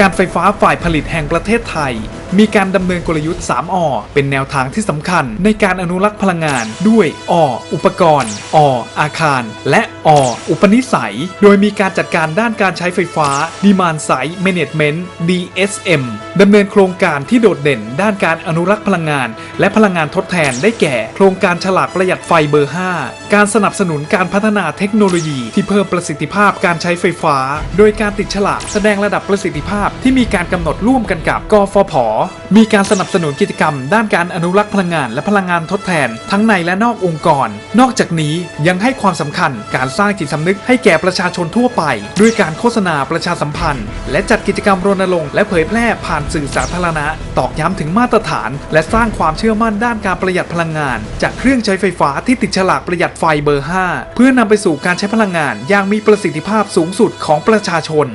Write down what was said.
การไฟฟ้าฝ่ายผลิตแห่งประเทศไทยมีการดำเนินกลยุทธ์ 3อเป็นแนวทางที่สำคัญ ในการอนุรักษ์พลังงานด้วยออุปกรณ์ออาคาร และออุปนิสัย โดยมีการจัดการด้านการใช้ไฟฟ้า Demand Side Management DSM ดำเนินโครงการที่โดดเด่นด้านการอนุรักษ์พลังงาน และพลังงานทดแทนได้แก่ โครงการฉลากประหยัดไฟเบอร์ 5 การสนับสนุนการพัฒนาเทคโนโลยี ที่เพิ่มประสิทธิภาพการใช้ไฟฟ้า โดยการติดฉลากแสดงระดับประสิทธิภาพที่มีการกำหนดร่วมกันกับกฟผมีการสนับสนุนกิจกรรม ด้านการอนุรักษ์พลังงานและพลังงานทดแทน ทั้งในและนอกองค์กร นอกจากนี้ยังให้ความสำคัญการสร้างจิตสำนึกให้แก่ประชาชนทั่วไป ด้วยการโฆษณาประชาสัมพันธ์ และจัดกิจกรรมรณรงค์และเผยแพร่ผ่านสื่อสาธารณะ ตอกย้ำถึงมาตรฐาน และสร้างความเชื่อมั่นด้านการประหยัดพลังงาน จากเครื่องใช้ไฟฟ้าที่ติดฉลากประหยัดไฟเบอร์ 5 เพื่อนำไปสู่การใช้พลังงานอย่างมีประสิทธิภาพสูงสุดของประชาชน